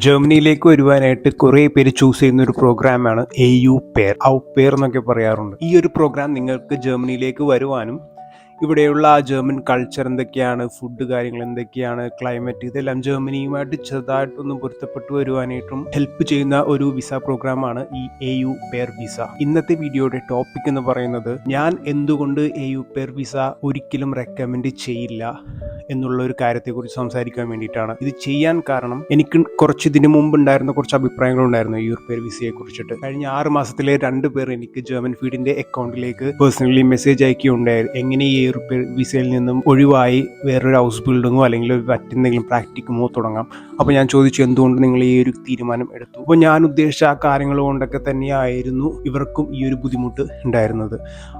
ജർമ്മനിയിലേക്ക് വരുവാനായിട്ട് കുറെ പേര് ചൂസ് ചെയ്യുന്ന ഒരു പ്രോഗ്രാമാണ് എ യു പേർ ഔ പേർ എന്നൊക്കെ പറയാറുണ്ട്. ഈ ഒരു പ്രോഗ്രാം നിങ്ങൾക്ക് ജർമ്മനിയിലേക്ക് വരുവാനും ഇവിടെയുള്ള ആ ജർമ്മൻ കൾച്ചർ എന്തൊക്കെയാണ് ഫുഡ് കാര്യങ്ങൾ എന്തൊക്കെയാണ് ക്ലൈമറ്റ് ഇതെല്ലാം ജർമ്മനിയുമായിട്ട് ചെറുതായിട്ടൊന്നും പൊരുത്തപ്പെട്ടു വരുവാനായിട്ടും ഹെൽപ്പ് ചെയ്യുന്ന ഒരു വിസ പ്രോഗ്രാമാണ് ഈ എ യു പേർ വിസ ഇന്നത്തെ വീഡിയോയുടെ ടോപ്പിക് എന്ന് പറയുന്നത് ഞാൻ എന്തുകൊണ്ട് എ യു പേർ വിസ ഒരിക്കലും റെക്കമെൻഡ് ചെയ്യില്ല എന്നുള്ള ഒരു കാര്യത്തെക്കുറിച്ച് സംസാരിക്കാൻ വേണ്ടിയിട്ടാണ്. ഇത് ചെയ്യാൻ കാരണം എനിക്ക് കുറച്ച് ഇതിനു മുമ്പ് ഉണ്ടായിരുന്ന കുറച്ച് അഭിപ്രായങ്ങൾ ഉണ്ടായിരുന്നു യൂറോപ്യൻ വിസയെ കുറിച്ചിട്ട് കഴിഞ്ഞ ആറ് മാസത്തിലെ രണ്ട് പേർ എനിക്ക് ജർമ്മൻ ഫീഡിന്റെ അക്കൗണ്ടിലേക്ക് പേഴ്സണലി മെസ്സേജ് അയക്കുകയുണ്ടായി. എങ്ങനെ ഈ യൂറോപ്യൻ വിസയിൽ നിന്നും ഒഴിവായി വേറൊരു ഹൗസ് ബിൽഡിങ്ങോ അല്ലെങ്കിൽ മറ്റെന്തെങ്കിലും പ്രാക്ടിക്കുമോ തുടങ്ങാം. അപ്പോൾ ഞാൻ ചോദിച്ചു എന്തുകൊണ്ട് നിങ്ങൾ ഈ ഒരു തീരുമാനം എടുത്തു? അപ്പോൾ ഞാൻ ഉദ്ദേശിച്ച ആ കാര്യങ്ങൾ കൊണ്ടൊക്കെ തന്നെയായിരുന്നു ഇവർക്കും ഈ ഒരു ബുദ്ധിമുട്ട് ഉണ്ടായിരുന്നത്.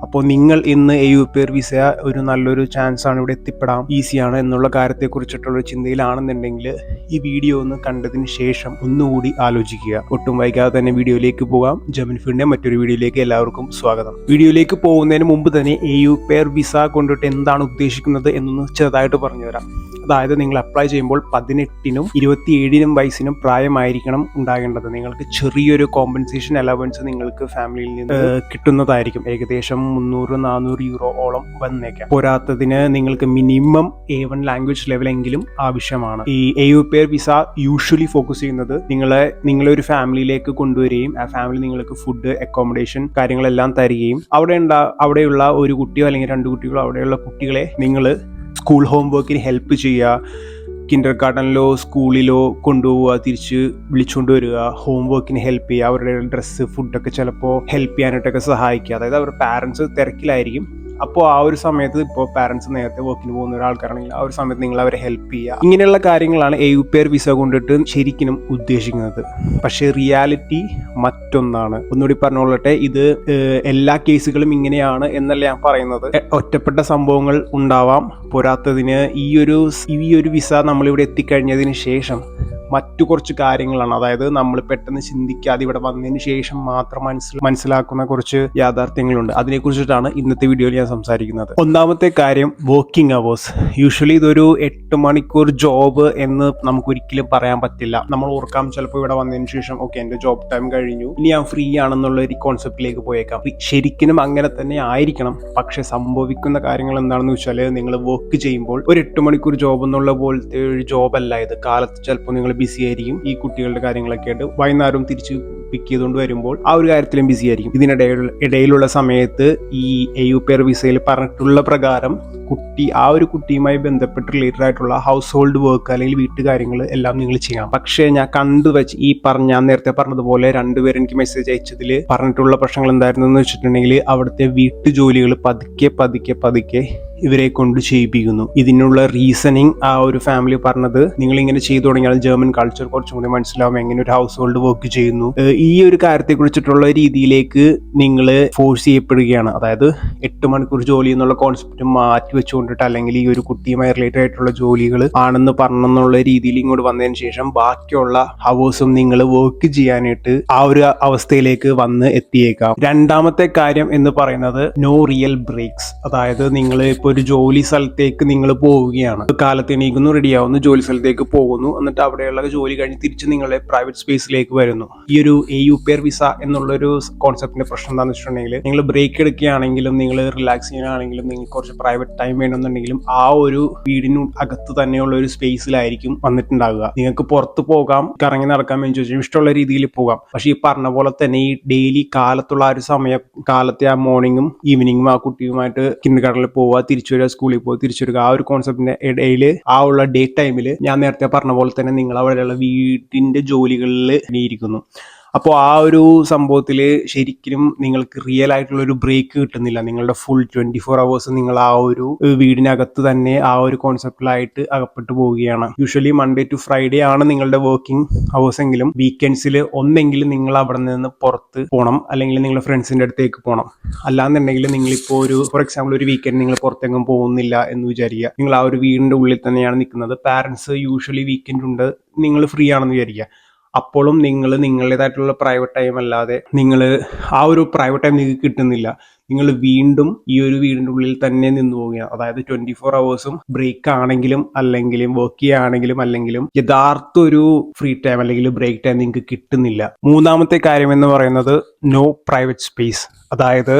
അപ്പോൾ നിങ്ങൾ ഇന്ന് എ യു പി വിസ ഒരു നല്ലൊരു ചാൻസ് ആണ് ഇവിടെ എത്തിപ്പെടാം ഈസിയാണ് എന്നുള്ള കാര്യത്തെക്കുറിച്ചിട്ടുള്ള ചിന്തയിലാണെന്നുണ്ടെങ്കിൽ ഈ വീഡിയോ ഒന്ന് കണ്ടതിന് ശേഷം ഒന്നുകൂടി ആലോചിക്കുക. ഒട്ടും വൈകാതെ തന്നെ വീഡിയോയിലേക്ക് പോകാം. ജമൻ ഫീഡിന്റെ മറ്റൊരു വീഡിയോയിലേക്ക് എല്ലാവർക്കും സ്വാഗതം. വീഡിയോയിലേക്ക് പോകുന്നതിന് മുമ്പ് തന്നെ എ യു പേർ വിസ കൊണ്ടിട്ട് എന്താണ് ഉദ്ദേശിക്കുന്നത് എന്നൊന്ന് ചെറുതായിട്ട് പറഞ്ഞുതരാം. അതായത് നിങ്ങൾ അപ്ലൈ ചെയ്യുമ്പോൾ പതിനെട്ടിനും ഇരുപത്തിയേഴിനും വയസ്സിനും പ്രായമായിരിക്കണം ഉണ്ടാകേണ്ടത്. നിങ്ങൾക്ക് ചെറിയൊരു കോമ്പൻസേഷൻ അലവൻസ് നിങ്ങൾക്ക് ഫാമിലിയിൽ നിന്ന് കിട്ടുന്നതായിരിക്കും. ഏകദേശം മുന്നൂറ് നാനൂറ് യൂറോ ഓളം വന്നേക്കാം. പോരാത്തതിന് നിങ്ങൾക്ക് മിനിമം എ വൺ ലാംഗ്വേജ് ലെവലെങ്കിലും ആവശ്യമാണ്. ഈ A U pair visa usually focus ചെയ്യുന്നത് നിങ്ങളെ നിങ്ങളെ ഒരു ഫാമിലിയിലേക്ക് കൊണ്ടുവരികയും ആ ഫാമിലി നിങ്ങൾക്ക് ഫുഡ് അക്കോമഡേഷൻ കാര്യങ്ങളെല്ലാം തരികയും അവിടെ ഉണ്ടാ അവിടെയുള്ള ഒരു കുട്ടിയോ അല്ലെങ്കിൽ രണ്ട് കുട്ടികളോ അവിടെയുള്ള കുട്ടികളെ നിങ്ങൾ സ്കൂൾ ഹോം വർക്കിന് ഹെൽപ്പ് ചെയ്യുക കിൻഡർ ഗാർഡനിലോ സ്കൂളിലോ കൊണ്ടുപോവുക തിരിച്ച് വിളിച്ചുകൊണ്ട് വരിക ഹോം വർക്കിന് ഹെൽപ്പ് ചെയ്യുക അവരുടെ ഡ്രസ്സ് ഫുഡൊക്കെ ചിലപ്പോൾ ഹെൽപ്പ് ചെയ്യാനായിട്ടൊക്കെ സഹായിക്കുക. അതായത് അവരുടെ പാരൻസ് തിരക്കിലായിരിക്കും. അപ്പോൾ ആ ഒരു സമയത്ത് ഇപ്പോൾ പാരൻസ് നേരത്തെ വർക്കിന് പോകുന്ന ഒരാൾക്കാണെങ്കിൽ ആ ഒരു സമയത്ത് നിങ്ങൾ അവരെ ഹെൽപ്പ് ചെയ്യുക. ഇങ്ങനെയുള്ള കാര്യങ്ങളാണ് A U P R visa കൊണ്ടിട്ട് ശരിക്കും ഉദ്ദേശിക്കുന്നത്. പക്ഷേ റിയാലിറ്റി മറ്റൊന്നാണ്. ഒന്നുകൂടി പറഞ്ഞോളട്ടെ ഇത് എല്ലാ കേസുകളും ഇങ്ങനെയാണ് എന്നല്ല ഞാൻ പറയുന്നത്. ഒറ്റപ്പെട്ട സംഭവങ്ങൾ ഉണ്ടാവാം. പോരാത്തതിന് ഈ ഒരു ഈ ഒരു വിസ നമ്മളിവിടെ എത്തിക്കഴിഞ്ഞതിന് ശേഷം മറ്റു കുറച്ച് കാര്യങ്ങളാണ്. അതായത് നമ്മൾ പെട്ടെന്ന് ചിന്തിക്കാതെ ഇവിടെ വന്നതിന് ശേഷം മാത്രം മനസ്സിൽ മനസ്സിലാക്കുന്ന കുറച്ച് യാഥാർത്ഥ്യങ്ങളുണ്ട്. അതിനെക്കുറിച്ചിട്ടാണ് ഇന്നത്തെ വീഡിയോയിൽ ഞാൻ സംസാരിക്കുന്നത്. ഒന്നാമത്തെ കാര്യം വർക്കിംഗ് അവേഴ്സ് യൂഷ്വലി ഇതൊരു എട്ട് മണിക്കൂർ ജോബ് എന്ന് നമുക്ക് ഒരിക്കലും പറയാൻ പറ്റില്ല. നമ്മൾ ഓർക്കാം ചിലപ്പോൾ ഇവിടെ വന്നതിന് ശേഷം ഓക്കെ എന്റെ ജോബ് ടൈം കഴിഞ്ഞു. ഇനി ഞാൻ ഫ്രീ ആണെന്നുള്ള ഒരു കോൺസെപ്റ്റിലേക്ക് പോയേക്കാം. ശരിക്കും അങ്ങനെ തന്നെ ആയിരിക്കണം. പക്ഷെ സംഭവിക്കുന്ന കാര്യങ്ങൾ എന്താണെന്ന് വെച്ചാൽ നിങ്ങൾ വർക്ക് ചെയ്യുമ്പോൾ ഒരു എട്ട് മണിക്കൂർ ജോബ് എന്നുള്ള പോലത്തെ ഒരു ജോബ് അല്ല ഇത്. കാലത്ത് ചിലപ്പോൾ നിങ്ങൾ ബിസി ആയിരിക്കും. ഈ കുട്ടികളുടെ കാര്യങ്ങളൊക്കെ ആയിട്ട് വൈകുന്നേരം തിരിച്ച് പിക്ക് ചെയ്തുകൊണ്ട് വരുമ്പോൾ ആ ഒരു കാര്യത്തിലും ബിസി ആയിരിക്കും. ഇതിനിടയിൽ ഇടയിലുള്ള സമയത്ത് ഈ എ യു പേർ വിസയിൽ പറഞ്ഞിട്ടുള്ള പ്രകാരം കുട്ടി ആ ഒരു കുട്ടിയുമായി ബന്ധപ്പെട്ട് റിലേറ്റഡ് ആയിട്ടുള്ള ഹൗസ് ഹോൾഡ് വർക്ക് അല്ലെങ്കിൽ വീട്ടുകാര്യങ്ങൾ എല്ലാം നിങ്ങൾ ചെയ്യണം. പക്ഷേ ഞാൻ കണ്ടു വെച്ച് ഈ പറഞ്ഞ ഞാൻ നേരത്തെ പറഞ്ഞതുപോലെ രണ്ടുപേരും എനിക്ക് മെസ്സേജ് അയച്ചതിൽ പറഞ്ഞിട്ടുള്ള പ്രശ്നങ്ങൾ എന്തായിരുന്നു എന്ന് വെച്ചിട്ടുണ്ടെങ്കിൽ അവിടുത്തെ വീട്ടുജോലികൾ പതുക്കെ പതുക്കെ പതുക്കെ ഇവരെ കൊണ്ട് ചെയ്യിപ്പിക്കുന്നു. ഇതിനുള്ള റീസണിങ് ആ ഒരു ഫാമിലി പറഞ്ഞത് നിങ്ങൾ ഇങ്ങനെ ചെയ്തു തുടങ്ങിയാൽ ജർമ്മൻ കൾച്ചർ കുറച്ചും കൂടി മനസ്സിലാവും എങ്ങനെ ഒരു ഹൗസ് ഹോൾഡ് വർക്ക് ചെയ്യുന്നു ഈ ഒരു കാര്യത്തെ കുറിച്ചിട്ടുള്ള രീതിയിലേക്ക് നിങ്ങൾ ഫോഴ്സ് ചെയ്യപ്പെടുകയാണ്. അതായത് എട്ട് മണിക്കൂർ ജോലി എന്നുള്ള കോൺസെപ്റ്റ് മാറ്റി വെച്ചുകൊണ്ടിട്ട് അല്ലെങ്കിൽ ഈ ഒരു കുട്ടിയുമായി റിലേറ്റഡ് ആയിട്ടുള്ള ജോലികൾ ആണെന്ന് പറഞ്ഞെന്നുള്ള രീതിയിൽ ഇങ്ങോട്ട് വന്നതിന് ശേഷം ബാക്കിയുള്ള ഹവേഴ്സും നിങ്ങൾ വർക്ക് ചെയ്യാനായിട്ട് ആ ഒരു അവസ്ഥയിലേക്ക് വന്ന് എത്തിയേക്കാം. രണ്ടാമത്തെ കാര്യം എന്ന് പറയുന്നത് നോ റിയൽ ബ്രേക്സ് അതായത് നിങ്ങൾ ഇപ്പോൾ ഒരു ജോലി സ്ഥലത്തേക്ക് നിങ്ങൾ പോവുകയാണ്. കാലത്തെണീക്കുന്നു റെഡി റെഡിയാവുന്നു ജോലി സ്ഥലത്തേക്ക് പോകുന്നു. എന്നിട്ട് അവിടെയുള്ള ജോലി കഴിഞ്ഞ് തിരിച്ച് നിങ്ങളെ പ്രൈവറ്റ് സ്പേസിലേക്ക് വരുന്നു. ഈ ഒരു A U P R visa എന്നുള്ളൊരു കോൺസെപ്റ്റിന്റെ പ്രശ്നം എന്താണെന്ന് വെച്ചിട്ടുണ്ടെങ്കിൽ നിങ്ങൾ ബ്രേക്ക് എടുക്കുകയാണെങ്കിലും നിങ്ങൾ റിലാക്സ് ചെയ്യാനാണെങ്കിലും നിങ്ങൾക്ക് കുറച്ച് പ്രൈവറ്റ് ടൈം വേണമെന്നുണ്ടെങ്കിലും ആ ഒരു വീടിന് അകത്ത് തന്നെയുള്ള ഒരു സ്പേസിലായിരിക്കും വന്നിട്ടുണ്ടാവുക. നിങ്ങൾക്ക് പുറത്ത് പോകാം കറങ്ങി നടക്കാൻ വേണ്ടി ചോദിച്ചാൽ ഇഷ്ടമുള്ള രീതിയിൽ പോകാം. പക്ഷേ ഈ പറഞ്ഞ പോലെ തന്നെ ഈ ഡെയിലി കാലത്തുള്ള ആ ഒരു സമയം കാലത്തെ ആ മോർണിംഗും ഈവനിങ്ങും ആ കുട്ടിയുമായിട്ട് കിൻഡ് കടലിൽ പോവുക തിരിച്ചു വരിക സ്കൂളിൽ പോയി തിരിച്ചു വരിക. ആ ഒരു കോൺസെപ്റ്റിന്റെ ഇടയിൽ ആ ഉള്ള ഡേ ടൈമിൽ ഞാൻ നേരത്തെ പറഞ്ഞ പോലെ തന്നെ നിങ്ങൾ അവിടെയുള്ള വീടിന്റെ ജോലികളിൽ ഇരിക്കുന്നു അപ്പോൾ ആ ഒരു സംഭവത്തിൽ ശരിക്കും നിങ്ങൾക്ക് റിയൽ ആയിട്ടുള്ള ഒരു ബ്രേക്ക് കിട്ടുന്നില്ല. നിങ്ങളുടെ ഫുൾ ട്വന്റി ഫോർ അവേഴ്സ് നിങ്ങൾ ആ ഒരു വീടിനകത്ത് തന്നെ ആ ഒരു കോൺസെപ്റ്റിലായിട്ട് അകപ്പെട്ടു പോവുകയാണ്. യൂഷ്വലി മൺഡേ ടു ഫ്രൈഡേ ആണ് നിങ്ങളുടെ വർക്കിംഗ് അവേഴ്സ് എങ്കിലും. വീക്കെൻഡ്സിൽ ഒന്നെങ്കിലും നിങ്ങൾ അവിടെ നിന്ന് പുറത്ത് പോകണം അല്ലെങ്കിൽ നിങ്ങളുടെ ഫ്രണ്ട്സിന്റെ അടുത്തേക്ക് പോകണം അല്ലാന്നുണ്ടെങ്കിൽ നിങ്ങളിപ്പോൾ ഒരു ഫോർ എക്സാമ്പിൾ ഒരു വീക്കെൻഡ് നിങ്ങൾ പുറത്തെങ്ങും പോകുന്നില്ല എന്ന് വിചാരിക്കുക. നിങ്ങൾ ആ ഒരു വീടിന്റെ ഉള്ളിൽ തന്നെയാണ് നിൽക്കുന്നത്. പാരൻസ് യൂഷ്വലി വീക്കെൻഡ് ഉണ്ട്. നിങ്ങൾ ഫ്രീ ആണെന്ന് വിചാരിക്കുക. അപ്പോഴും നിങ്ങൾ നിങ്ങളുടേതായിട്ടുള്ള പ്രൈവറ്റ് ടൈം അല്ലാതെ നിങ്ങൾ ആ ഒരു പ്രൈവറ്റ് ടൈം നിങ്ങൾക്ക് കിട്ടുന്നില്ല. നിങ്ങൾ വീണ്ടും ഈ ഒരു വീടിന്റെ ഉള്ളിൽ തന്നെ നിന്ന് പോവുകയാണ്. അതായത് ട്വന്റി ഫോർ അവേഴ്സും ബ്രേക്ക് ആണെങ്കിലും അല്ലെങ്കിലും വർക്ക് ചെയ്യുകയാണെങ്കിലും അല്ലെങ്കിലും യഥാർത്ഥ ഒരു ഫ്രീ ടൈം അല്ലെങ്കിൽ ബ്രേക്ക് ടൈം നിങ്ങൾക്ക് കിട്ടുന്നില്ല. മൂന്നാമത്തെ കാര്യം എന്ന് പറയുന്നത് നോ പ്രൈവറ്റ് സ്പേസ് അതായത്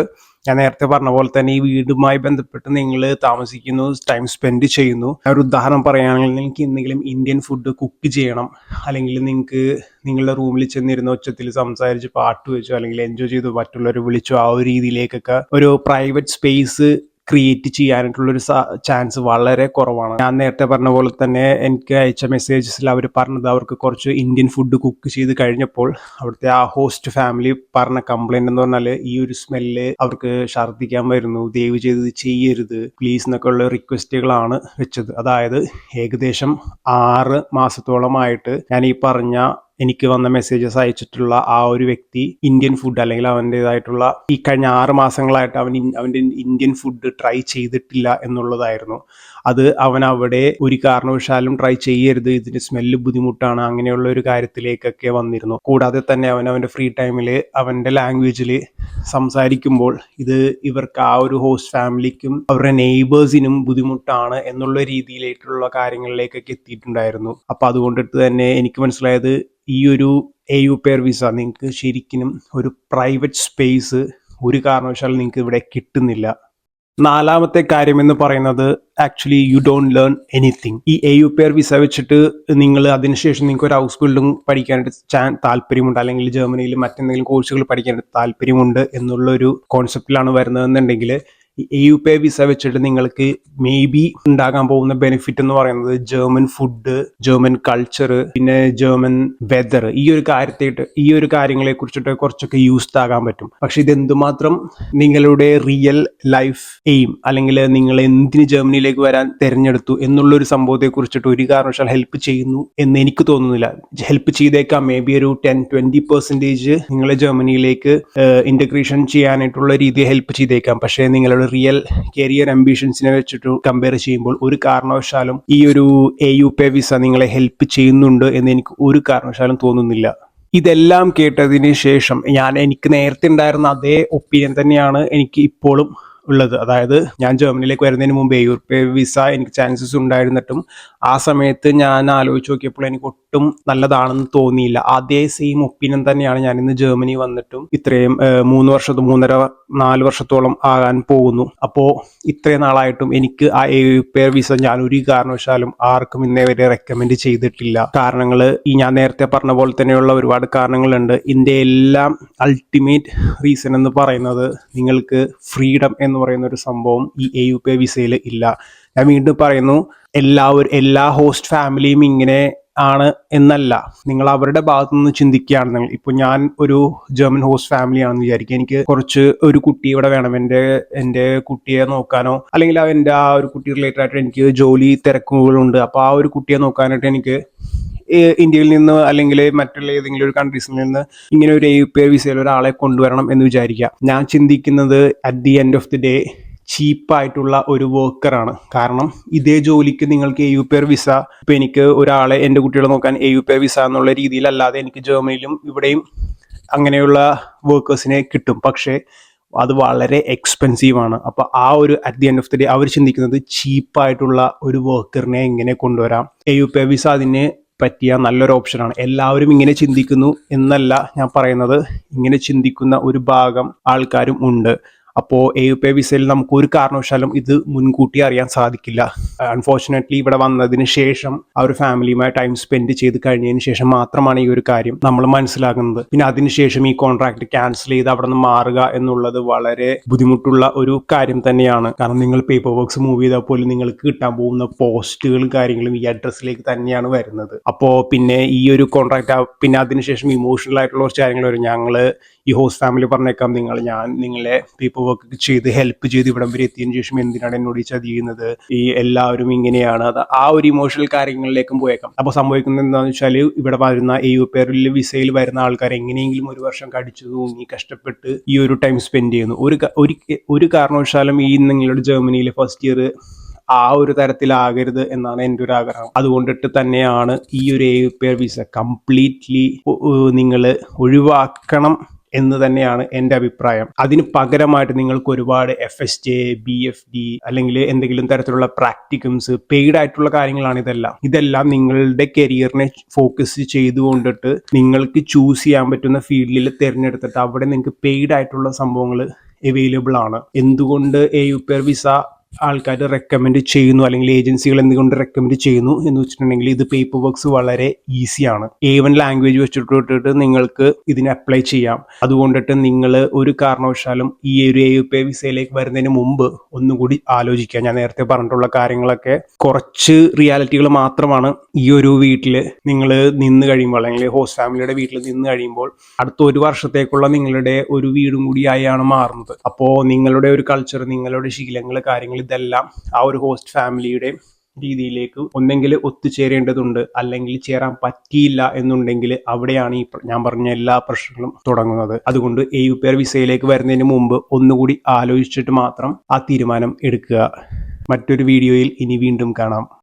ഞാൻ നേരത്തെ പറഞ്ഞ പോലെ തന്നെ ഈ വീടുമായി ബന്ധപ്പെട്ട് നിങ്ങൾ താമസിക്കുന്നു ടൈം സ്പെൻഡ് ചെയ്യുന്നു. ഒരു ഉദാഹരണം പറയുകയാണെങ്കിൽ നിങ്ങൾക്ക് എന്തെങ്കിലും ഇന്ത്യൻ ഫുഡ് കുക്ക് ചെയ്യണം. അല്ലെങ്കിൽ നിങ്ങൾക്ക് നിങ്ങളുടെ റൂമിൽ ചെന്നിരുന്ന ഒച്ചത്തിൽ സംസാരിച്ച് പാട്ട് വെച്ചോ അല്ലെങ്കിൽ എൻജോയ് ചെയ്തു മറ്റുള്ളവർ വിളിച്ചോ ആ ഒരു രീതിയിലേക്കൊക്കെ ഒരു പ്രൈവറ്റ് സ്പേസ് ക്രിയേറ്റ് ചെയ്യാനായിട്ടുള്ള ഒരു ചാൻസ് വളരെ കുറവാണ്. ഞാൻ നേരത്തെ പറഞ്ഞ പോലെ തന്നെ എനിക്ക് അയച്ച മെസ്സേജസിൽ അവർ പറഞ്ഞത് അവർക്ക് കുറച്ച് ഇന്ത്യൻ ഫുഡ് കുക്ക് ചെയ്ത് കഴിഞ്ഞപ്പോൾ അവിടുത്തെ ആ ഹോസ്റ്റ് ഫാമിലി പറഞ്ഞ കംപ്ലൈന്റ് എന്ന് പറഞ്ഞാൽ ഈ ഒരു സ്മെല്ല് അവർക്ക് ഛർദ്ദിക്കാൻ വരുന്നു ദയവ് ചെയ്ത് ചെയ്യരുത് പ്ലീസ് എന്നൊക്കെ ഉള്ള റിക്വസ്റ്റുകളാണ് വെച്ചത്. അതായത് ഏകദേശം ആറ് മാസത്തോളമായിട്ട് ഞാൻ ഈ പറഞ്ഞ എനിക്ക് വന്ന മെസ്സേജസ് അയച്ചിട്ടുള്ള ആ ഒരു വ്യക്തി ഇന്ത്യൻ ഫുഡ് അല്ലെങ്കിൽ അവന്റെതായിട്ടുള്ള ഈ കഴിഞ്ഞ ആറ് മാസങ്ങളായിട്ട് അവൻ അവന്റെ ഇന്ത്യൻ ഫുഡ് ട്രൈ ചെയ്തിട്ടില്ല എന്നുള്ളതായിരുന്നു. അത് അവൻ അവിടെ ഒരു കാരണവശാലും ട്രൈ ചെയ്യരുത് ഇതിന്റെ സ്മെല്ല് ബുദ്ധിമുട്ടാണ് അങ്ങനെയുള്ള ഒരു കാര്യത്തിലേക്കൊക്കെ വന്നിരുന്നു. കൂടാതെ തന്നെ അവൻ അവന്റെ ഫ്രീ ടൈമിൽ അവന്റെ ലാംഗ്വേജിൽ സംസാരിക്കുമ്പോൾ ഇത് ഇവർക്ക് ആ ഒരു ഹോസ്റ്റ് ഫാമിലിക്കും അവരുടെ നെയ്ബേഴ്സിനും ബുദ്ധിമുട്ടാണ് എന്നുള്ള രീതിയിലേക്കുള്ള കാര്യങ്ങളിലേക്കൊക്കെ എത്തിയിട്ടുണ്ടായിരുന്നു. അപ്പം അതുകൊണ്ടിട്ട് തന്നെ എനിക്ക് മനസ്സിലായത് ഒരു എ യു പെയർ വിസ നിങ്ങൾക്ക് ശരിക്കും ഒരു പ്രൈവറ്റ് സ്പേസ് ഒരു കാരണവശാലും നിങ്ങൾക്ക് ഇവിടെ കിട്ടുന്നില്ല. നാലാമത്തെ കാര്യം എന്ന് പറയുന്നത് actually you don't learn anything ഈ എ യു പെയർ വിസ വെച്ചിട്ട് നിങ്ങൾ അതിനുശേഷം നിങ്ങൾക്ക് ഒരു ഹൗസ് ബിൽഡിംഗ് പഠിക്കാനായിട്ട് ചാൻ താല്പര്യമുണ്ട്. അല്ലെങ്കിൽ ജർമ്മനിയിൽ മറ്റെന്തെങ്കിലും കോഴ്സുകൾ പഠിക്കാനായിട്ട് താല്പര്യമുണ്ട് എന്നുള്ള ഒരു കോൺസെപ്റ്റിലാണ് വരുന്നതെന്നുണ്ടെങ്കിൽ ഈ യു പി ഐ വിസ വെച്ചിട്ട് നിങ്ങൾക്ക് മേ ബി ഉണ്ടാകാൻ പോകുന്ന ബെനിഫിറ്റ് എന്ന് പറയുന്നത് ജർമ്മൻ ഫുഡ് ജർമ്മൻ കൾച്ചർ പിന്നെ ജർമ്മൻ വെതർ ഈ ഒരു കാര്യത്തെ ഈ ഒരു കാര്യങ്ങളെ കുറിച്ചിട്ട് കുറച്ചൊക്കെ യൂസ്ഡ് ആകാൻ പറ്റും. പക്ഷെ ഇത് എന്തുമാത്രം നിങ്ങളുടെ റിയൽ ലൈഫ് എയിം അല്ലെങ്കിൽ നിങ്ങൾ എന്തിന് ജർമ്മനിയിലേക്ക് വരാൻ തിരഞ്ഞെടുത്തു എന്നുള്ള ഒരു സംഭവത്തെ കുറിച്ചിട്ട് ഒരു കാരണവശാൽ ഹെൽപ്പ് ചെയ്യുന്നു എന്ന് എനിക്ക് തോന്നുന്നില്ല. ഹെൽപ്പ് ചെയ്തേക്കാം. മേ ബി ഒരു ടെൻ ട്വന്റി പെർസെന്റേജ് നിങ്ങളെ ജർമ്മനിയിലേക്ക് ഇന്റഗ്രേഷൻ ചെയ്യാനായിട്ടുള്ള രീതി ഹെൽപ്പ് ചെയ്തേക്കാം. പക്ഷേ നിങ്ങളുടെ റിയൽ കരിയർ അംബിഷൻസിനെ വെച്ചിട്ട് കമ്പയർ ചെയ്യുമ്പോൾ ഒരു കാരണവശാലും ഈ ഒരു എ യു പേ വിസ നിങ്ങളെ ഹെൽപ്പ് ചെയ്യുന്നുണ്ട് എന്ന് എനിക്ക് ഒരു കാരണവശാലും തോന്നുന്നില്ല. ഇതെല്ലാം കേട്ടതിന് ശേഷം ഞാൻ എനിക്ക് നേരത്തെ ഉണ്ടായിരുന്ന അതേ ഒപ്പീനിയൻ തന്നെയാണ് എനിക്ക് ഇപ്പോഴും ഉള്ളത്. അതായത് ഞാൻ ജർമ്മനിയിലേക്ക് വരുന്നതിന് മുമ്പ് യൂറോപ്യൻ വിസ എനിക്ക് ചാൻസസ് ഉണ്ടായിരുന്നിട്ടും ആ സമയത്ത് ഞാൻ ആലോചിച്ച് നോക്കിയപ്പോൾ എനിക്ക് ഒട്ടും നല്ലതാണെന്ന് തോന്നിയില്ല. അതേ സെയിം ഒപ്പീനിയൻ തന്നെയാണ് ഞാൻ ഇന്ന് ജർമ്മനി വന്നിട്ടും ഇത്രയും മൂന്ന് വർഷം മൂന്നര നാല് വർഷത്തോളം ആകാൻ പോകുന്നു. അപ്പോൾ ഇത്രയും നാളായിട്ടും എനിക്ക് ആ യൂറോപ്യൻ വിസ ഞാൻ ഒരു കാരണവശാലും ആർക്കും ഇന്നേ വരെ റെക്കമെൻഡ് ചെയ്തിട്ടില്ല. കാരണങ്ങൾ ഈ ഞാൻ നേരത്തെ പറഞ്ഞ പോലെ തന്നെയുള്ള ഒരുപാട് കാരണങ്ങളുണ്ട്. ഇതിന്റെ എല്ലാം അൾട്ടിമേറ്റ് റീസൺ എന്ന് പറയുന്നത് നിങ്ങൾക്ക് ഫ്രീഡം എന്ന് പറയുന്ന ഒരു സംഭവം ഈ എ യു പി വിസയിൽ ഇല്ല. ഞാൻ വീണ്ടും പറയുന്നു എല്ലാവരും എല്ലാ ഹോസ്റ്റ് ഫാമിലിയും ഇങ്ങനെ ആണ് എന്നല്ല. നിങ്ങൾ അവരുടെ ഭാഗത്തു നിന്ന് ചിന്തിക്കുകയാണെന്നെങ്കിൽ ഇപ്പൊ ഞാൻ ഒരു ജർമ്മൻ ഹോസ്റ്റ് ഫാമിലി ആണെന്ന് വിചാരിക്കുക. എനിക്ക് കുറച്ച് ഒരു കുട്ടി ഇവിടെ വേണം. എന്റെ എന്റെ കുട്ടിയെ നോക്കാനോ അല്ലെങ്കിൽ എന്റെ ആ ഒരു കുട്ടി റിലേറ്റഡ് ആയിട്ട് എനിക്ക് ജോലി തിരക്കുകളുണ്ട് അപ്പൊ ആ ഒരു കുട്ടിയെ നോക്കാനായിട്ട് എനിക്ക് ഇന്ത്യയിൽ നിന്ന് അല്ലെങ്കിൽ മറ്റുള്ള ഏതെങ്കിലും ഒരു കൺട്രീസിൽ നിന്ന് ഇങ്ങനെ ഒരു എ പി വിസയിൽ ഒരാളെ കൊണ്ടുവരണം എന്ന് വിചാരിക്കുക. ഞാൻ ചിന്തിക്കുന്നത് at the end of the day ചീപ്പായിട്ടുള്ള ഒരു വർക്കറാണ് കാരണം ഇതേ ജോലിക്ക് നിങ്ങൾക്ക് എ യു പി വിസ ഇപ്പൊ എനിക്ക് ഒരാളെ എന്റെ കുട്ടികളെ നോക്കാൻ എ യു പി വിസ എന്നുള്ള രീതിയിലല്ലാതെ എനിക്ക് ജർമ്മനിയിലും ഇവിടെയും അങ്ങനെയുള്ള വർക്കേഴ്സിനെ കിട്ടും. പക്ഷേ അത് വളരെ എക്സ്പെൻസീവ് ആണ്. അപ്പൊ ആ ഒരു at the end of the day അവർ ചിന്തിക്കുന്നത് ചീപ്പായിട്ടുള്ള ഒരു വർക്കറിനെ എങ്ങനെ കൊണ്ടുവരാം? എ യു പി വിസ അതിന് പറ്റിയ നല്ലൊരു ഓപ്ഷനാണ്. എല്ലാവരും ഇങ്ങനെ ചിന്തിക്കുന്നു എന്നല്ല ഞാൻ പറയുന്നത്. ഇങ്ങനെ ചിന്തിക്കുന്ന ഒരു ഭാഗം ആൾക്കാരും ഉണ്ട്. അപ്പോൾ എ യു പി വിസയിൽ നമുക്ക് ഒരു കാരണവശാലും ഇത് മുൻകൂട്ടി അറിയാൻ സാധിക്കില്ല. അൺഫോർച്ചുനേറ്റ്ലി ഇവിടെ വന്നതിന് ശേഷം ആ ഒരു ഫാമിലിയുമായി ടൈം സ്പെൻഡ് ചെയ്ത് കഴിഞ്ഞതിന് ശേഷം മാത്രമാണ് ഈ ഒരു കാര്യം നമ്മൾ മനസ്സിലാകുന്നത്. പിന്നെ അതിനുശേഷം ഈ കോൺട്രാക്ട് ക്യാൻസൽ ചെയ്ത് അവിടെ നിന്ന് മാറുക എന്നുള്ളത് വളരെ ബുദ്ധിമുട്ടുള്ള ഒരു കാര്യം തന്നെയാണ്. കാരണം നിങ്ങൾ പേപ്പർ വർക്ക്സ് മൂവ് ചെയ്താൽ പോലും നിങ്ങൾക്ക് കിട്ടാൻ പോകുന്ന പോസ്റ്റുകളും കാര്യങ്ങളും ഈ അഡ്രസ്സിലേക്ക് തന്നെയാണ് വരുന്നത്. അപ്പോൾ പിന്നെ ഈ ഒരു കോൺട്രാക്ട് പിന്നെ അതിനുശേഷം ഇമോഷണൽ ആയിട്ടുള്ള കുറച്ച് കാര്യങ്ങൾ വരും. ഞങ്ങൾ ഈ ഹോസ്റ്റ് ഫാമിലി പറഞ്ഞേക്കാം. നിങ്ങൾ ഞാൻ നിങ്ങളെ പീപ്പിൾ വർക്ക് ചെയ്ത് ഹെൽപ്പ് ചെയ്ത് ഇവിടം വരെ എത്തിയതിനു ശേഷം എന്തിനാണ് എന്നോട് ഈ ചതി ചെയ്യുന്നത്? ഈ എല്ലാവരും ഇങ്ങനെയാണ്. അത് ആ ഒരു ഇമോഷണൽ കാര്യങ്ങളിലേക്കും പോയേക്കാം. അപ്പോൾ സംഭവിക്കുന്നത് എന്താണെന്ന് വെച്ചാൽ ഇവിടെ വരുന്ന ഈ യു പേരിൽ വിസയിൽ വരുന്ന ആൾക്കാർ എങ്ങനെയെങ്കിലും ഒരു വർഷം കടിച്ചു തൂങ്ങി കഷ്ടപ്പെട്ട് ഈ ഒരു ടൈം സ്പെൻഡ് ചെയ്യുന്നു. ഒരു ഒരു ഒരു കാരണവശാലും ഈ നിങ്ങളുടെ ജർമ്മനിയിലെ ഫസ്റ്റ് ഇയർ ആ ഒരു തരത്തിലാകരുത് എന്നാണ് എന്റെ ഒരു ആഗ്രഹം. അതുകൊണ്ടിട്ട് തന്നെയാണ് ഈ ഒരു എ പേർ വിസ കംപ്ലീറ്റ്ലി നിങ്ങൾ ഒഴിവാക്കണം എന്ന് തന്നെയാണ് എന്റെ അഭിപ്രായം. അതിന് പകരമായിട്ട് നിങ്ങൾക്ക് ഒരുപാട് F S J B F D അല്ലെങ്കിൽ എന്തെങ്കിലും തരത്തിലുള്ള പ്രാക്ടിക്കംസ് പെയ്ഡ് ആയിട്ടുള്ള കാര്യങ്ങളാണ് ഇതെല്ലാം. ഇതെല്ലാം നിങ്ങളുടെ കരിയറിനെ ഫോക്കസ് ചെയ്തുകൊണ്ടിട്ട് നിങ്ങൾക്ക് ചൂസ് ചെയ്യാൻ പറ്റുന്ന ഫീൽഡിൽ തിരഞ്ഞെടുത്തിട്ട് അവിടെ നിങ്ങൾക്ക് പെയ്ഡ് ആയിട്ടുള്ള സംഭവങ്ങൾ അവൈലബിൾ ആണ്. എന്തുകൊണ്ട് എ യു പി വിസ ആൾക്കാർ റെക്കമെൻഡ് ചെയ്യുന്നു അല്ലെങ്കിൽ ഏജൻസികൾ എന്തുകൊണ്ട് റെക്കമെൻഡ് ചെയ്യുന്നു എന്ന് വെച്ചിട്ടുണ്ടെങ്കിൽ ഇത് പേപ്പർ വർക്ക്സ് വളരെ ഈസിയാണ് എ വൺ ലാംഗ്വേജ് വെച്ചിട്ട് നിങ്ങൾക്ക് ഇതിന് അപ്ലൈ ചെയ്യാം. അതുകൊണ്ടിട്ട് നിങ്ങൾ ഒരു കാരണവശാലും ഈ ഒരു എ യു പി വിസയിലേക്ക് വരുന്നതിന് മുമ്പ് ഒന്നുകൂടി ആലോചിക്കുക. ഞാൻ നേരത്തെ പറഞ്ഞിട്ടുള്ള കാര്യങ്ങളൊക്കെ കുറച്ച് റിയാലിറ്റികൾ മാത്രമാണ് ഈ ഒരു വീട്ടിൽ നിങ്ങൾ നിന്ന് കഴിയുമ്പോൾ അല്ലെങ്കിൽ ഹോസ്റ്റ് ഫാമിലിയുടെ വീട്ടിൽ നിന്ന് കഴിയുമ്പോൾ അടുത്ത ഒരു വർഷത്തേക്കുള്ള നിങ്ങളുടെ ഒരു വീടും കൂടിയായാണ് മാറുന്നത്. അപ്പോൾ നിങ്ങളുടെ ഒരു കൾച്ചർ നിങ്ങളുടെ ശീലങ്ങൾ കാര്യങ്ങൾ ഇതെല്ലാം ആ ഒരു ഹോസ്റ്റ് ഫാമിലിയുടെ രീതിയിലേക്ക് ഒന്നെങ്കിൽ ഒത്തുചേരേണ്ടതുണ്ട് അല്ലെങ്കിൽ ചേരാൻ പറ്റിയില്ല എന്നുണ്ടെങ്കിൽ അവിടെയാണ് ഈ ഞാൻ പറഞ്ഞ എല്ലാ പ്രശ്നങ്ങളും തുടങ്ങുന്നത്. അതുകൊണ്ട് എ യു പി ആർ വിസയിലേക്ക് വരുന്നതിന് മുമ്പ് ഒന്നുകൂടി ആലോചിച്ചിട്ട് മാത്രം ആ തീരുമാനം എടുക്കുക. മറ്റൊരു വീഡിയോയിൽ ഇനി വീണ്ടും കാണാം.